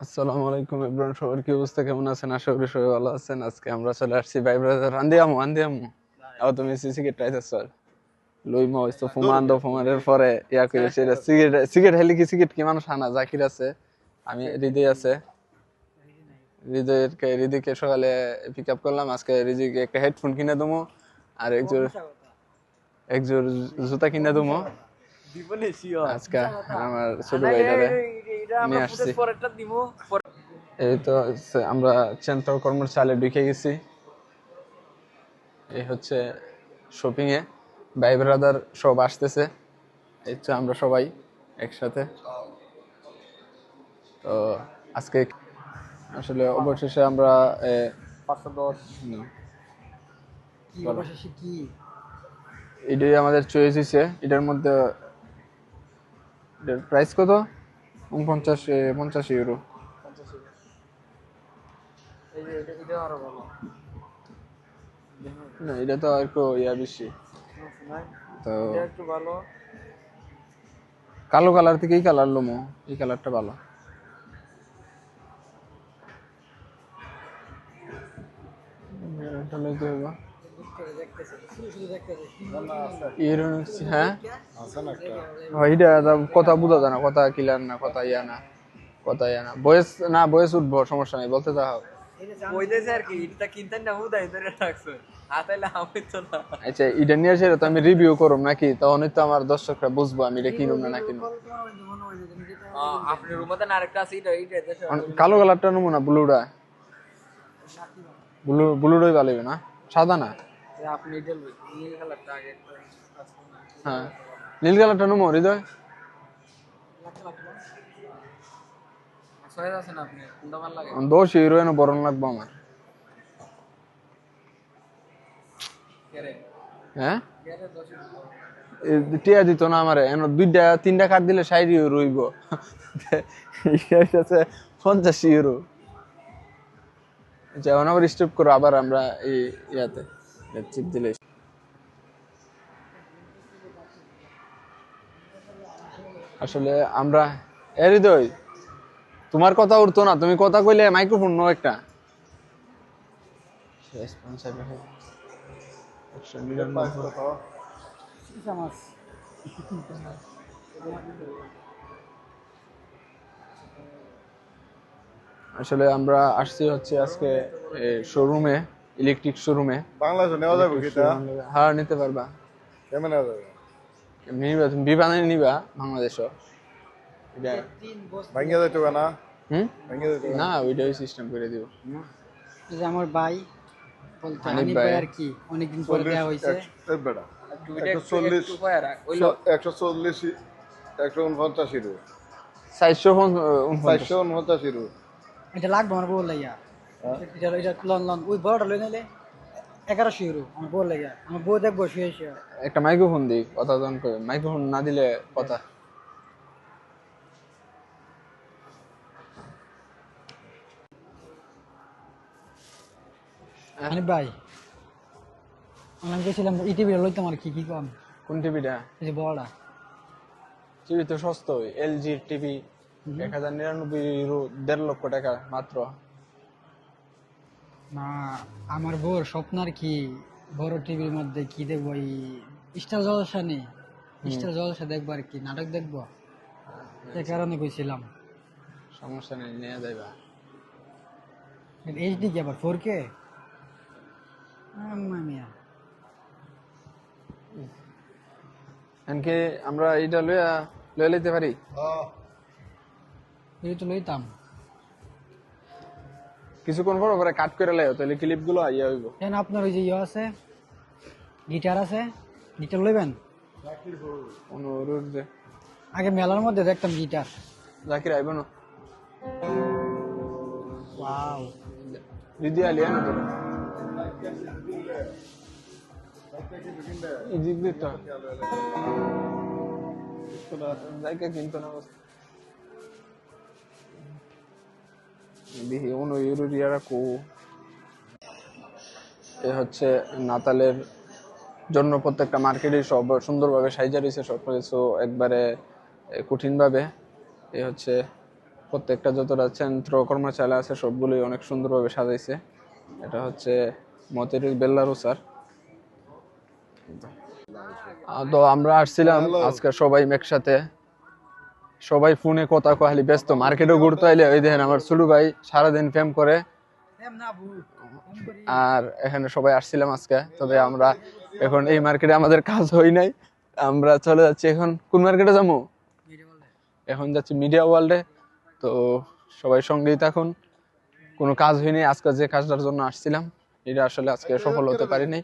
আসসালামু আলাইকুম ইব্রাহিম সবার কি অবস্থা? কেমন আছেন? আশা করি সবাই ভালো আছেন। আজকে আমরা চলে আসছি ভাই ব্রাদার আও তুমি ট্রাইতেছ লই মো ইস্তো ফুমান্দ ফুমারের পরে ইয়া করে সেটা সিগারেট সিগারেট হেলি কি সিগারেট? কি মানুষ আনা জাকির আছে আমি হৃদয় আছে। হৃদয়কে সকালে পিক আপ করলাম। আজকে হৃদয়কে একটা হেডফোন কিনে দেবো আর একজোর একজোর জুতা কিনে দেবো। আজকে আমার ছোট ভাইটারে। নিয়ে আসছি। এই তো আমরা চেন্ত্র কর্মশালে ঢুকে গেছি। এই হচ্ছে শপিং এ। ভাই ব্রাদার সব আসতেছে। এই তো আমরা সবাই একসাথে। তো আজকে আসলে অবশেষে আমরা এটাই আমাদের চয়েস হয়েছে এটার মধ্যে এটার প্রাইস কত? পঞ্চাশ পঞ্চাশ ইউরো ভালো না, এটা তো একটু ইয়া বেশি। তো কালো কালার থেকে এই কালার লোমো, এই কালারটা ভালো। এটা লইতে হইব দেখতেছে শুধু শুধু দেখতেছে। ইউরোনিক্স হ্যাঁ? ওইটা কথা বোঝা যায় না কথা ক্লিয়ার না কথা ইয়া না কথা ইয়া না। বয়স না বয়স উঠবো সমস্যা নেই বলতে দাও। কইতেছে আর কি এটা কিনতেন না হুদাই ধরে রাখছো। হাতাইলে আমি আচ্ছা এটা নিয়ে এসে তো আমি রিভিউ করব নাকি? তখনই তো আমার দর্শকরা বুঝব আমি এটা কিনুম না কিনুম। দেশে কালো কালারটা নেব না ব্লুটা ব্লু? ব্লুটাই ভালো না? সাদা না? নীল কালারটা হ্যাঁ। নীল কালারটা নেব হৃদয়। দোষ বরণ লাগবো আমার। হ্যাঁ? টিয়া দিত না আমারে। দুইটা তিনটা কাট দিলে ষাট ইউরো আছে পঞ্চাশ ইউরো আচ্ছা এখন আবার স্টেপ করো আবার আমরা এই ইয়াতে। চিপ দিলে আসলে আমরা এ হৃদয় তোমার কথা উঠতো না তুমি কথা কইলে মাইক্রোফোন নো একটা। আসলে আমরা আসছি হচ্ছে আজকে শোরুমে ইলেকট্রিক শোরুমে। বাংলাদেশে নেওয়া যাবে কি এটা হ্যাঁ নিতে পারবা। কেমন নেওয়া যাবে? এমনি নিবা তুমি বিমানে নিবা বাংলাদেশও। এটা যাইতে হবে না? হুম? ভাঙ্গিয়া যাইতে হবে না? ওইটাই সিস্টেম করে দিব যে আমার ভাই বলতে হানিফ হানিফ ভাই। আর কি অনেকদিন পরে বেটা একশো চল্লিশ একশো উনপঞ্চাশ ইরো। চারশো চারশো উনপঞ্চাশ ইরো। এটা লাগবে আমার বউ লাইয়া। এটা এটা লন লন ওই বড়টা লই নিলে এগারোশো ইউরো আমার বউ লাইয়া আমার বউ দেখব শুয়ে শুয়ে। একটা মাইক্রোফোন দিই কথা যখন কই মাইক্রোফোন না দিলে কথা। হানিফ ভাই আমি গেছিলাম ইটিভিটা লইতাম আর কি কি কম? কোন টিভিটা এই যে বড়টা। টিভি তো সস্তা ওই টিভি এক হাজার নিরানব্বই ইউরো দেড় লক্ষ টাকা মাত্র। না আমার বউর স্বপ্ন আর কি বড় টিভির মধ্যে কি দেখব? এই স্টার জলসা নেই স্টার জলসা দেখব আর কি নাটক দেখব। সে কারণে কইছিলাম। সমস্যা নেই নিয়ে যাইবা। এইচডি কি আবার ফোর কে মিয়া। এনকে আমরা এইটা লইয়া লইয়া লইতে পারি? এই তো লইতাম। কিছুক্ষণ পর পরে কাট করে লাইও তাহলে ক্লিপগুলো ইয়া হইব। কেন আপনার ওই যে ইয়ে আছে গিটার আছে গিটার লইবেন? অনুরোধ যে। আগে মেলার মধ্যে দেখতাম গিটার জাকির আইব না? ওয়াও দিদি আলিয়া না তোর এই জিগ দিত জায়গা কিনতো না বস দেখি অন্য ইউরোরিয়ারা কো। এ হচ্ছে নাতালের জন্য প্রত্যেকটা মার্কেটে সব সুন্দরভাবে সাইজা রয়েছে সব কিছু একবারে কঠিন ভাবে এ হচ্ছে প্রত্যেকটা যতটা যন্ত্র কর্মশালা আছে সবগুলোই অনেক সুন্দরভাবে সাজাইছে। এটা হচ্ছে মতির বেল্লারু স্যার তো আমরা আসছিলাম আজকে সবাই একসাথে সবাই ফোনে কথা কহালি ব্যস্ত। মার্কেটে ঘুরতে আইলে ওই দেখেন আমার ছোট ভাই সারাদিন ফেম করে। আর এখানে সবাই আসছিলাম আজকে, তবে আমরা এখন এই মার্কেটে আমাদের কাজ হয় নাই। আমরা চলে যাচ্ছি এখন, কোন মার্কেটে যাব? এখন যাচ্ছি মিডিয়া ওয়ার্ল্ডে তো সবাই সঙ্গেই থাকুন। কোনো কাজ হয়নি, আজকে যে কাজটার জন্য আসছিলাম, এটা আসলে আজকে সফল হতে পারিনি।